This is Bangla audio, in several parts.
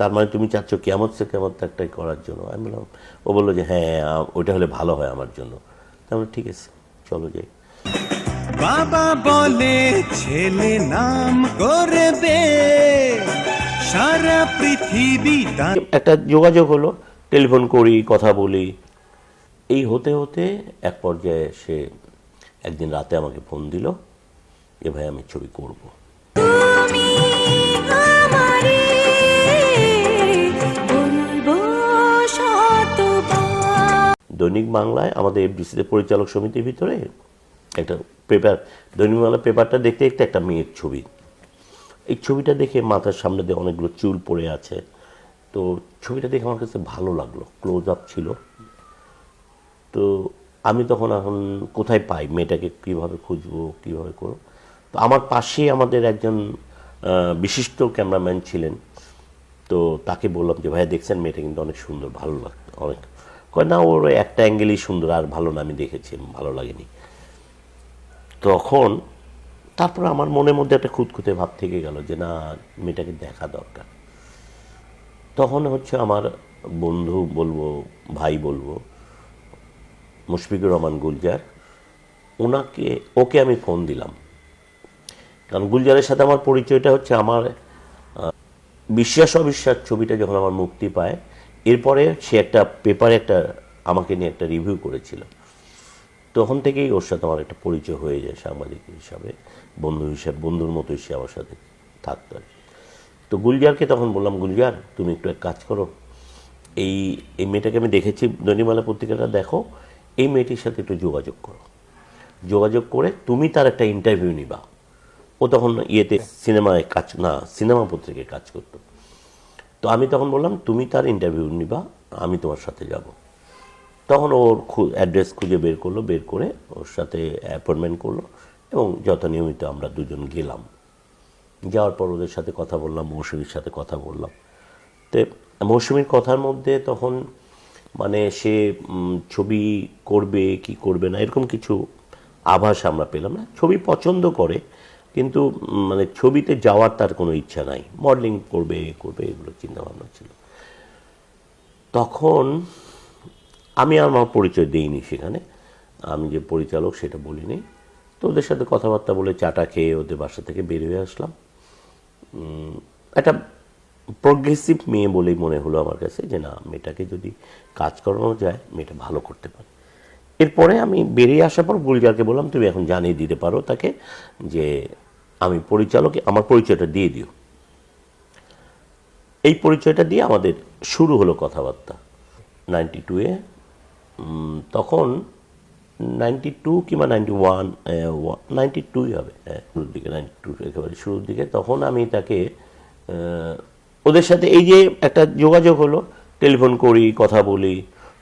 তার মানে তুমি চাচ্ছ কেমন সে কেমন একটাই করার জন্য। আমি বললাম ও বলল যে হ্যাঁ ওইটা হলে ভালো হয় আমার জন্য। তাহলে ঠিক আছে চলো যাই। বাবা বলে ছেলে নাম করবে। সারা পৃথিবী একটা যোগাযোগ হলো টেলিফোন করি কথা বলি। এই হতে হতে এক পর্যায়ে সে একদিন রাতে আমাকে ফোন দিল যে ভাই আমি ছবি করব। দৈনিক বাংলায় আমাদের এফডিসিতে পরিচালক সমিতির ভিতরে একটা পেপার, দৈনিক বাংলা পেপারটা দেখতে দেখতে একটা মেয়ের ছবি। এই ছবিটা দেখে মাথার সামনে দিয়ে অনেকগুলো চুল পড়ে আছে। তো ছবিটা দেখে আমার কাছে ভালো লাগল ক্লোজ আপ ছিল। তো আমি তখন এখন কোথায় পাই, মেয়েটাকে কীভাবে খুঁজবো, কীভাবে করব? তো আমার পাশেই আমাদের একজন বিশিষ্ট ক্যামেরাম্যান ছিলেন। তো তাকে বললাম যে, ভাইয়া, দেখছেন মেয়েটা কিন্তু অনেক সুন্দর, ভালো লাগতো অনেক কয়, না, ওর একটা অ্যাঙ্গেলই সুন্দর, আর ভালো না, আমি দেখেছি, ভালো লাগেনি। তখন তারপর আমার মনের মধ্যে একটা খুঁতখুঁতে ভাব থেকে গেল যে, না, মেয়েটাকে দেখা দরকার। তখন হচ্ছে আমার বন্ধু বলব, ভাই বলব, মুশফিকুর রহমান গুলজার ওনাকে ওকে আমি ফোন দিলাম। কারণ গুলজারের সাথে আমার পরিচয়টা হচ্ছে আমার বিশ্বাস অবিশ্বাস ছবিটা যখন আমার মুক্তি পায় এরপরে সে একটা পেপারে একটা আমাকে নিয়ে একটা রিভিউ করেছিল। তখন থেকেই ওর সাথে আমার একটা পরিচয় হয়ে যায় সাংবাদিক হিসাবে, বন্ধু হিসাবে, বন্ধুর মতোই সে আমার সাথে থাকতো আর তো গুলজারকে তখন বললাম, গুলজার, তুমি একটু এক কাজ করো। এই এই মেয়েটাকে আমি দেখেছি দৈনিকমালা পত্রিকাটা, দেখো। এই মেয়েটির সাথে একটু যোগাযোগ করো। যোগাযোগ করে তুমি তার একটা ইন্টারভিউ নিবা। ও তখন ইয়েতে সিনেমায় কাজ, না, সিনেমা পত্রিকায় কাজ করতো। তো আমি তখন বললাম, তুমি তার ইন্টারভিউ নিবা, আমি তোমার সাথে যাব। তখন ওর অ্যাড্রেস খুঁজে বের করল, বের করে ওর সাথে অ্যাপয়েন্টমেন্ট করল এবং যত নিয়মিত আমরা দুজন গেলাম। যাওয়ার পর ওদের সাথে কথা বললাম, মৌসুমীর সাথে কথা বললাম। তো মৌসুমীর কথার মধ্যে তখন মানে সে ছবি করবে, কি করবে না, এরকম কিছু আভাস আমরা পেলাম না। ছবি পছন্দ করে কিন্তু মানে ছবিতে যাওয়ার তার কোনো ইচ্ছা নাই। মডেলিং করবে করবে, এগুলো চিন্তাভাবনা ছিল। তখন আমি আমার পরিচয় দিইনি সেখানে। আমি যে পরিচালক সেটা বলিনি। তো ওদের সাথে কথাবার্তা বলে চাটা খেয়ে ওদের বাসা থেকে বের হয়ে আসলাম। একটা প্রগ্রেসিভ মেয়ে বলেই মনে হলো আমার কাছে যে, না, মেয়েটাকে যদি কাজ করানো যায়, মেয়েটা ভালো করতে পারে। এরপরে আমি বেরিয়ে আসার পর গুলজারকে বললাম, তুমি এখন জানিয়ে দিতে পারো তাকে যে আমি পরিচালক আমার পরিচয়টা দিয়ে দিও। এই পরিচয়টা দিয়ে আমাদের শুরু হলো কথাবার্তা। নাইনটি টুয়ে তখন নাইনটি টু কিংবা নাইনটি ওয়ান নাইনটি টুই হবে শুরুর দিকে, নাইনটি টু একেবারে শুরুর দিকে। তখন আমি তাকে ওদের সাথে এই যে একটা যোগাযোগ হলো, টেলিফোন করি, কথা বলি,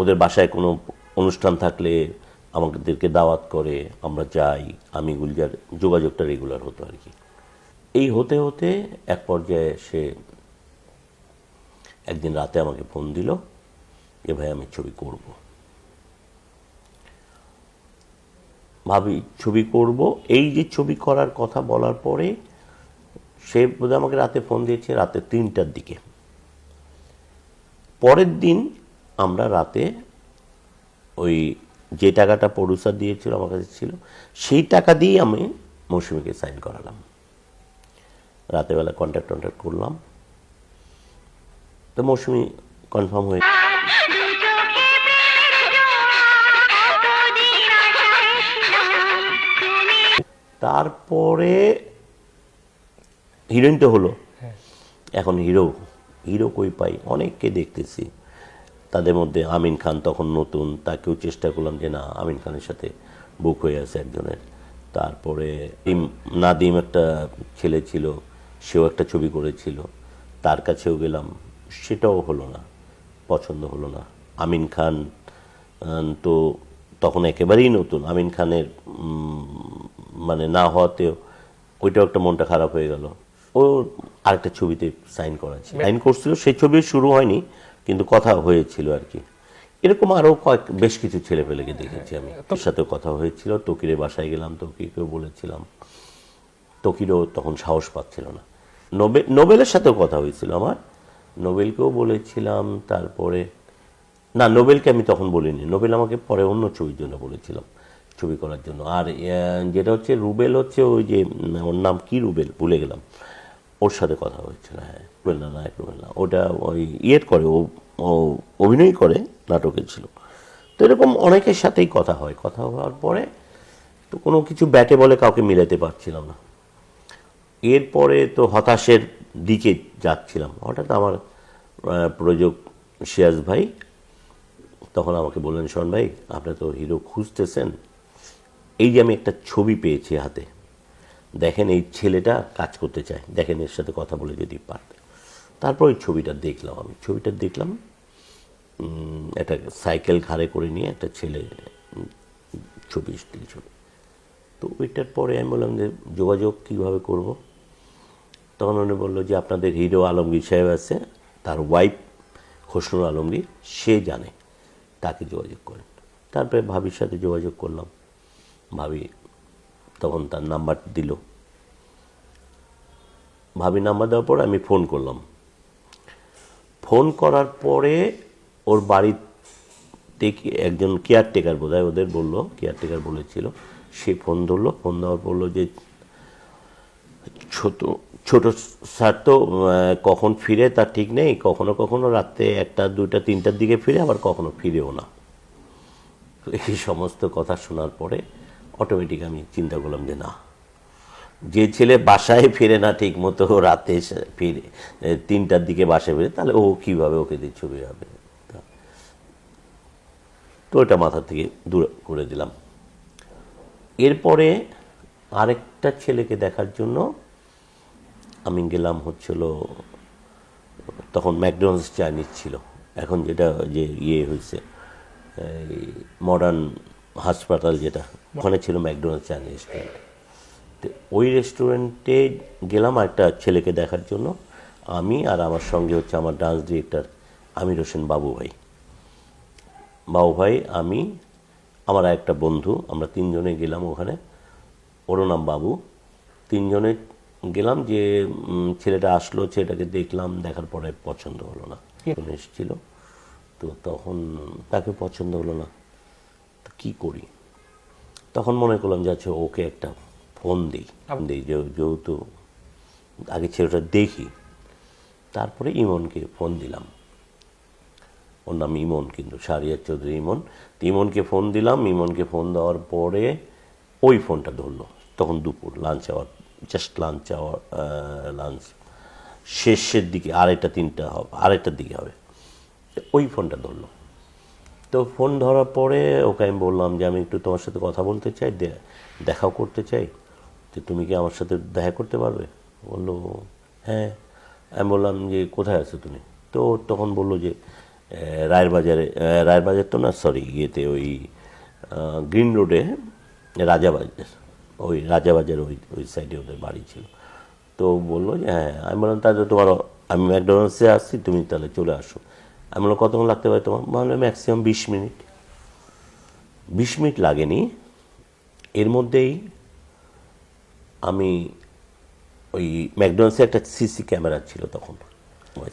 ওদের বাসায় কোনো অনুষ্ঠান থাকলে আমাদেরকে দাওয়াত করে, আমরা যাই। আমি গুলজার যোগাযোগটা রেগুলার হতো আর কি। এই হতে হতে এক পর্যায়ে সে একদিন রাতে আমাকে ফোন দিল যে, ভাই, আমি ছবি করব। ভাবি, ছবি করব? এই যে ছবি করার কথা বলার পরে সে বোধহয় আমাকে রাতে ফোন দিয়েছে রাতে তিনটার দিকে। পরের দিন আমরা রাতে ওই যে টাকাটা প্রডিউসার দিয়েছিল আমার কাছে ছিল সেই টাকা দিয়ে আমি মৌসুমীকে সাইন করালাম। রাতেবেলা কন্ট্যাক্ট টন্ট্যাক্ট করলাম। তো মৌসুমি কনফার্ম হয়ে তারপরে হিরোইন তো হলো এখন হিরো। হিরো কই পাই? অনেককে দেখতেছি। তাদের মধ্যে আমিন খান তখন নতুন তাকেও চেষ্টা করলাম যে না আমিন খানের সাথে বুক হয়ে আছে একজনের। তারপরে ইম- নাদিম একটা ছেলে ছিল সেও একটা ছবি করেছিল। তার কাছেও গেলাম সেটাও হলো না পছন্দ হলো না। আমিন খান তো তখন একেবারেই নতুন আমিন খানের মানে না হওয়াতেও ওইটাও একটা মনটা খারাপ হয়ে গেল। ও আরেকটা ছবিতে সাইন করা ছিল। সাইন করছিল সেই ছবি শুরু হয়নি কিন্তু কথা হয়েছিল আর কি। এরকম আরও কয়েক বেশ কিছু ছেলে পেলেকে দেখেছি আমি। তোর সাথে কথা হয়েছিল। তকিরের বাসায় গেলাম তকিকেও বলেছিলাম। তকিরও তখন সাহস পাচ্ছিল না। নোবেল নোবেলের সাথেও কথা হয়েছিল আমার। নোবেলকেও বলেছিলাম তারপরে না নোবেলকে আমি তখন বলিনি। নোবেল আমাকে পরে অন্য ছবির জন্য বলেছিলাম ছবি করার জন্য। আর যেটা হচ্ছে রুবেল হচ্ছে ওই যে ওর নাম কি রুবেল? ভুলে গেলাম। ওর সাথে কথা হয়েছিল হ্যাঁ রুবেল নায়ক রুবেল ওটা ওই ইয়ের করে ও অভিনয় করে নাটকে ছিল। তো এরকম অনেকের সাথেই কথা হয়। কথা হওয়ার পরে তো কোনো কিছু ব্যাটে বলে কাউকে মিলাতে পারছিলাম না। এরপরে তো হতাশের দিকে যাচ্ছিলাম। হঠাৎ আমার আহ, প্রযোজক সিয়াজ ভাই তখন আমাকে বললেন শোন ভাই আপনি তো হিরো খুঁজতেছেন। এই যে আমি একটা ছবি পেয়েছি হাতে দেখেন এই ছেলেটা কাজ করতে চায়। দেখেন এর সাথে কথা বলে যদি পারতে। তারপর ওই ছবিটা দেখলাম আমি। ছবিটা দেখলাম একটা সাইকেল ঘাড়ে করে নিয়ে একটা ছেলে ছবি স্টিল ছবি তো ওইটার পরে আমি বললাম যে, যোগাযোগ কীভাবে করব? তখন উনি বলল যে, আপনাদের হিরো আলমগীর সাহেব আছে, তার ওয়াইফ খসরুল আলমগীর, সে জানে, তাকে যোগাযোগ করেন। তারপরে ভাবির সাথে যোগাযোগ করলাম। ভাবি তখন তার নাম্বার দিল। ভাবি নাম্বার দেওয়ার পর আমি ফোন করলাম। ফোন করার পরে ওর বাড়ি থেকে একজন কেয়ারটেকার বোধ হয় ওদের বলল, কেয়ারটেকার বলেছিল, সে ফোন ধরলো, ফোন দেওয়ার বলল যে, ছোট ছোট স্যার তো কখন ফিরে তার ঠিক নেই, কখনো কখনো রাত্রে একটা, দুইটা, তিনটার দিকে ফিরে, আবার কখনো ফিরেও না। এই সমস্ত কথা শোনার পরে অটোমেটিক আমি চিন্তা করলাম যে না, যে ছেলে বাসায় ফিরে না ঠিক মতো রাতে ফিরে তিনটার দিকে বাসায় ফিরে, তাহলে ও কীভাবে ওকে দিয়ে ছবি হবে তো ওটা মাথা থেকে দূর করে দিলাম। এরপরে আরেকটা ছেলেকে দেখার জন্য আমি গেলাম হচ্ছিল, তখন ম্যাকডোনাল্ডস চাইনিজ ছিল। এখন যেটা যে ইয়ে হয়েছে মডার্ন হাসপাতাল যেটা ওখানে ছিল ম্যাকডোনাল্ডস চাইনিজ রেস্টুরেন্ট তো ওই রেস্টুরেন্টে গেলাম একটা ছেলেকে দেখার জন্য। আমি আর আমার সঙ্গে হচ্ছে আমার ডান্স ডিরেক্টর আমির হোসেন বাবু ভাই। বাবু ভাই আমি আমার একটা বন্ধু আমরা তিনজনে গেলাম ওখানে। ওরও নাম বাবু। তিনজনে গেলাম যে ছেলেটা আসলো ছেলেটাকে দেখলাম দেখার পরে পছন্দ হলো না। এসেছিল। তো তখন তাকে পছন্দ হলো না। তো কী করি? তখন মনে করলাম যে আচ্ছা ওকে একটা ফোন দিই। দিই যে- যেহেতু আগে ছেলেটা দেখি তারপরে ইমনকে ফোন দিলাম। ওর নাম ইমন কিন্তু সারিয়ার চৌধুরী ইমন। তো ইমনকে ফোন দিলাম ইমনকে ফোন দেওয়ার পরে ওই ফোনটা ধরলো। তখন দুপুর lunch hour just lunch hour lunch শেষের দিকে আড়াইটা তিনটা হবে আড়াইটার দিকে হবে। ওই ফোনটা ধরলো। তো ফোন ধরার পরে ওকে আমি বললাম যে আমি একটু তোমার সাথে কথা বলতে চাই দেখাও করতে চাই। তো তুমি কি আমার সাথে দেখা করতে পারবে? বলল হ্যাঁ। আমি বললাম যে কোথায় আছো তুমি? তো তখন বলল যে আহ, রায়ের বাজারে রায়ের বাজার তো না সরি ইয়েতে ওই গ্রিন রোডে রাজাবাজার ওই রাজাবাজার ওই ওই সাইডে ওদের বাড়ি ছিল। তো বলল যে হ্যাঁ। আমি বললাম তাহলে তোমার আমি ম্যাকডোনাল্ডসে আসছি তুমি তাহলে চলে আসো। আমি বললাম, কতক্ষণ লাগতে পারে তোমার? ভাবলাম ম্যাক্সিমাম বিশ মিনিট। বিশ মিনিট লাগেনি। এর মধ্যেই আমি ওই ম্যাকডোনাল্ডসে একটা সিসি ক্যামেরা ছিল তখন।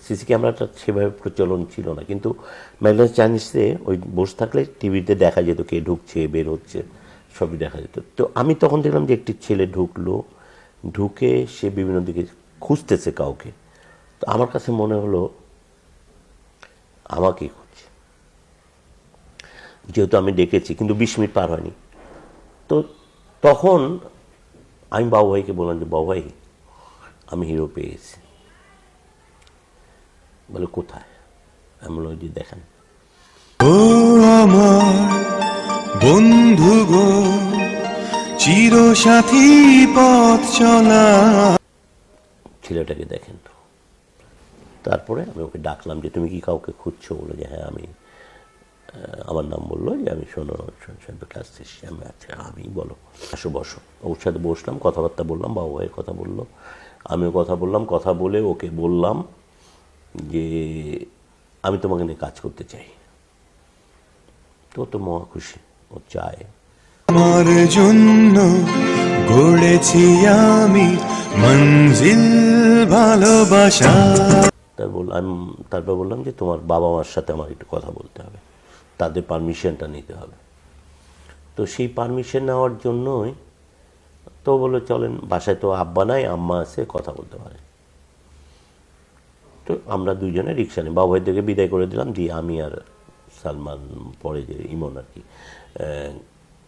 সিসি ক্যামেরাটা সেভাবে প্রচলন ছিল না। কিন্তু ম্যাকডোনাল্ডস চাইনিজে ওই বসে থাকলে টিভিতে দেখা যেত কে ঢুকছে, বের হচ্ছে, সবই দেখা যেত। তো আমি তখন দেখলাম যে একটি ছেলে ঢুকলো। ঢুকে সে বিভিন্ন দিকে খুঁজতেছে কাউকে। তো আমার কাছে মনে হলো আমাকেই খুঁজছে যেহেতু আমি ডেকেছি কিন্তু বিশ মিনিট পার হয়নি। তো তখন আমি বাবু ভাইকে বললাম যে বাবু ভাই আমি হিরো পেয়ে গেছি। বলে কোথায়? আমি বললাম "ওই যে দেখেন। ও আমার বন্ধু গো চিরসাথী পথ চলা। ছেলেটাকে দেখেন তারপরে আমি ওকে ডাকলাম যে, তুমি কি কাউকে খুঁজছো? বলে যে হ্যাঁ আমি আমার নাম বলল যে, আমি শোনো ক্লাস আমি আচ্ছা আমি, বলো। আসো, বসো। ওর সাথে বসলাম, কথাবার্তা বললাম, বাবু ভাইয়ের কথা বলল। আমিও কথা বললাম, কথা বলে ওকে বললাম যে, আমি তোমাকে নিয়ে কাজ করতে চাই। তো তো মহা খুশি, ও চায়। আমার জন্য গড়েছি আমি মঞ্জিল ভালোবাসা। তার বললাম তারপর বললাম যে তোমার বাবা মার সাথে আমার একটু কথা বলতে হবে। তাদের পারমিশনটা নিতে হবে। তো সেই পারমিশন নেওয়ার জন্যই তো বলল, চলেন, বাসায় তো আব্বা নাই, আম্মা আছে, কথা বলতে পারে। তো আমরা দুইজনে রিক্সা নিই বাবু ভাইদেরকে বিদায় করে দিলাম, দিয়ে আমি আর সালমান পরে যে ইমন আর কি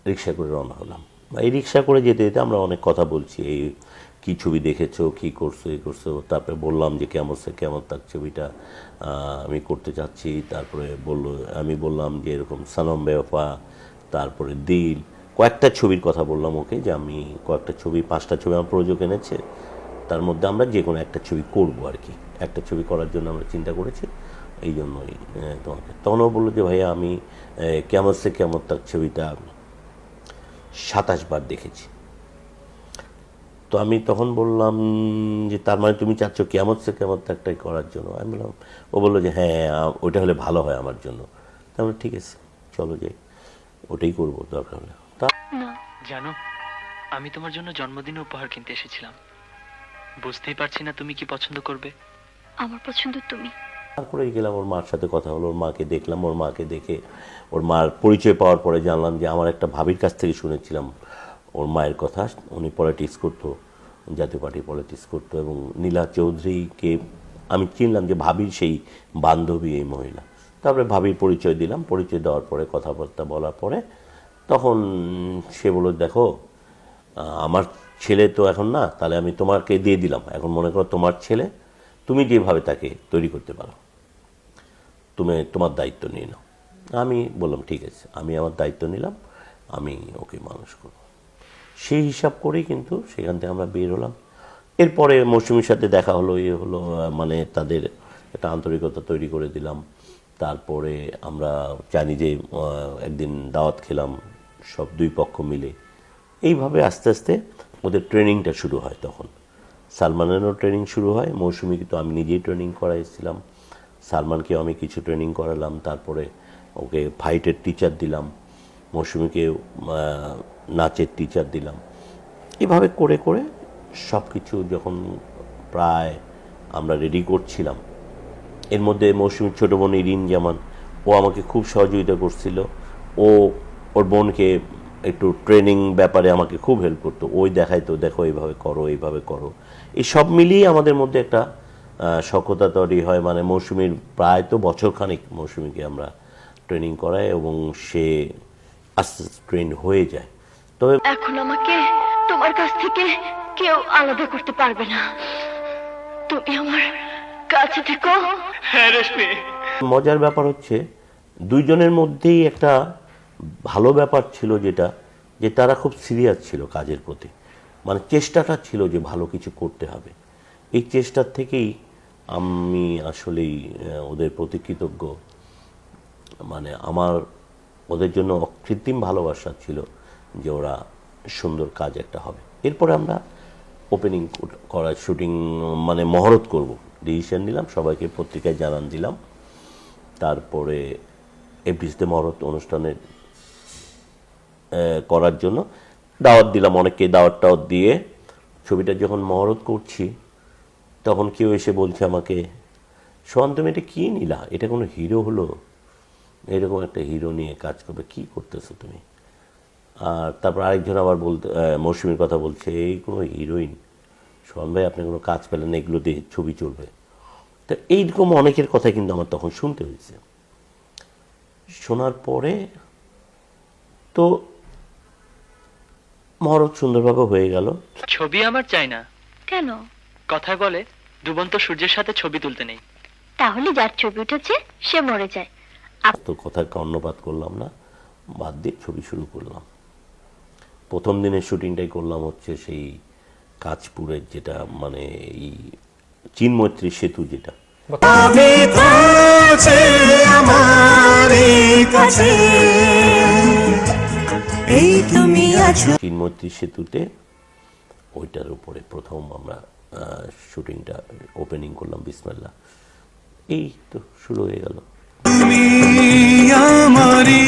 রিক্সা করে রওনা হলাম। এই রিক্সা করে যেতে যেতে আমরা অনেক কথা বলছি, এই কী ছবি দেখেছ, কী করছ এই করছ, তারপরে বললাম যে কেমন সে কেমন তার ছবিটা আমি করতে চাচ্ছি, তারপরে বলল, আমি বললাম যে এরকম সানম বেওফা, তারপরে দিল, কয়েকটা ছবির কথা বললাম ওকে, যে আমি কয়েকটা ছবি, পাঁচটা ছবি আমার প্রযোজক এনেছে, তার মধ্যে আমরা যে কোনো একটা ছবি করব আর কি, একটা ছবি করার জন্য আমরা চিন্তা করেছি, এই জন্যই তোমাকে। তখন ও বলল যে, ভাইয়া, আমি কেমন সে কেমন তার ছবিটা, সাতাশ বার দেখেছি। তো আমি তখন বললাম যে তার মানে তুমি চাচ্ছ কেমন সে কেমন একটাই করার জন্য? আমি বললাম ও বলল যে হ্যাঁ ওইটা হলে ভালো হয় আমার জন্য। তারপরে ঠিক আছে চলো যাই ওটাই করব দরকার হলে। তা জানো আমি তোমার জন্য জন্মদিনে উপহার কিনতে এসেছিলাম। বুঝতেই পারছি না তুমি কি পছন্দ করবে। আমার পছন্দ তুমি। তারপরে গেলাম ওর মার সাথে কথা হলো ওর মাকে দেখলাম ওর মাকে দেখে ওর মার পরিচয় পাওয়ার পরে জানলাম যে আমার একটা ভাবির কাছ থেকে শুনেছিলাম ওর মায়ের কথা, উনি পলিটিক্স করতো, জাতীয় পার্টি পলিটিক্স করতো, এবং নীলা চৌধুরীকে আমি চিনলাম যে ভাবির সেই বান্ধবী এই মহিলা। তারপরে ভাবির পরিচয় দিলাম, পরিচয় দেওয়ার পরে কথাবার্তা বলার পরে তখন সে বলল, দেখো, আমার ছেলে তো এখন না, তাহলে আমি তোমাকে দিয়ে দিলাম। এখন মনে করো তোমার ছেলে, তুমি যেভাবে তাকে তৈরি করতে পারো, তুমি তোমার দায়িত্ব নিয়ে নাও। আমি বললাম, ঠিক আছে, আমি আমার দায়িত্ব নিলাম, আমি ওকে মানুষ করব। সেই হিসাব করেই কিন্তু সেখান থেকে আমরা বের হলাম। এরপরে মৌসুমীর সাথে দেখা হলো ইয়ে হলো মানে তাদের একটা আন্তরিকতা তৈরি করে দিলাম। তারপরে আমরা জানি যে একদিন দাওয়াত খেলাম সব দুই পক্ষ মিলে। এইভাবে আস্তে আস্তে ওদের ট্রেনিংটা শুরু হয় তখন। সালমানেরও ট্রেনিং শুরু হয়, মৌসুমীকে তো আমি নিজেই ট্রেনিং করাইছিলাম সালমানকেও আমি কিছু ট্রেনিং করালাম, তারপরে ওকে ফাইটের টিচার দিলাম। মৌসুমীকে নাচের টিচার দিলাম। এভাবে করে করে সব কিছু যখন প্রায় আমরা রেডি করছিলাম, এর মধ্যে মৌসুমীর ছোটো বোন ইরিন জামান, ও আমাকে খুব সহযোগিতা করছিল। ও, ওর বোনকে একটু ট্রেনিং ব্যাপারে আমাকে খুব হেল্প করতো। ওই দেখাইতো, দেখো এইভাবে করো এইভাবে করো। এই সব মিলিয়ে আমাদের মধ্যে একটা সখ্যতা তৈরি হয়। মানে মৌসুমীর প্রায় তো বছরখানিক মৌসুমীকে আমরা ট্রেনিং করাই এবং সে আস্তে আস্তে ট্রেন হয়ে যায়। তবে এখন আমাকে তোমার কাছ থেকে কেউ আলাদা করতে পারবে না। তুমি আমার কাছে থেকো। হ্যাঁ রেশমি। মজার ব্যাপার হচ্ছে দুইজনের মধ্যেই একটা ভালো ব্যাপার ছিল যেটা যে তারা খুব সিরিয়াস ছিল কাজের প্রতি। মানে চেষ্টাটা ছিল যে ভালো কিছু করতে হবে। এই চেষ্টার থেকেই আমি আসলেই ওদের প্রতি কৃতজ্ঞ। মানে আমার ওদের জন্য অকৃত্রিম ভালোবাসা ছিল। যে ওরা সুন্দর কাজ একটা হবে। এরপরে আমরা ওপেনিং করার শুটিং মানে মহরত করব। ডিসিশন নিলাম, সবাইকে পত্রিকায় জানান দিলাম। তারপরে এফডিসিতে মহরত অনুষ্ঠানের করার জন্য দাওয়াত দিলাম অনেককে। দাওয়াত টাওয়াত দিয়ে ছবিটা যখন মহরত করছি, তখন কেউ এসে বলছে আমাকে, সোহান, তুমি এটা কী নিলা? এটা কোনো হিরো হলো? এরকম একটা হিরো নিয়ে কাজ করবে, কি করতেছো তুমি? আর তারপর আরেকজন আবার বলতে মৌসুমীর কথা বলছে এই কোনো হিরোইন সোহান ভাই আপনি কোনো কাজ পেলেন এগুলো দিয়ে ছবি চলবে তো এইরকম অনেকের কথা কিন্তু আমার তখন শুনতে হয়েছে। শোনার পরে তো মহরত সুন্দরভাবে হয়ে গেল। ছবি আমার চাই না। কেন? কথা বলে ডুবন্ত সূর্যের সাথে ছবি তুলতে নেই। তাহলে যার ছবি উঠেছে সে মরে যায়। তো কথা কর্ণপাত করলাম না বাদ দিয়ে ছবি শুরু করলাম। প্রথম দিনের শুটিংটাই করলাম হচ্ছে সেই কাঁচপুরের যেটা মানে এই চিনমৈত্রী সেতু যেটা। চিনমৈত্রী সেতুতে ওইটার উপরে প্রথম আমরা শুটিংটা ওপেনিং করলাম বিসমাল্লা এই তো শুরু হয়ে গেল। আমারই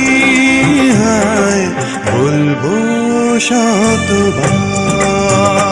তোমায় বলব শতবার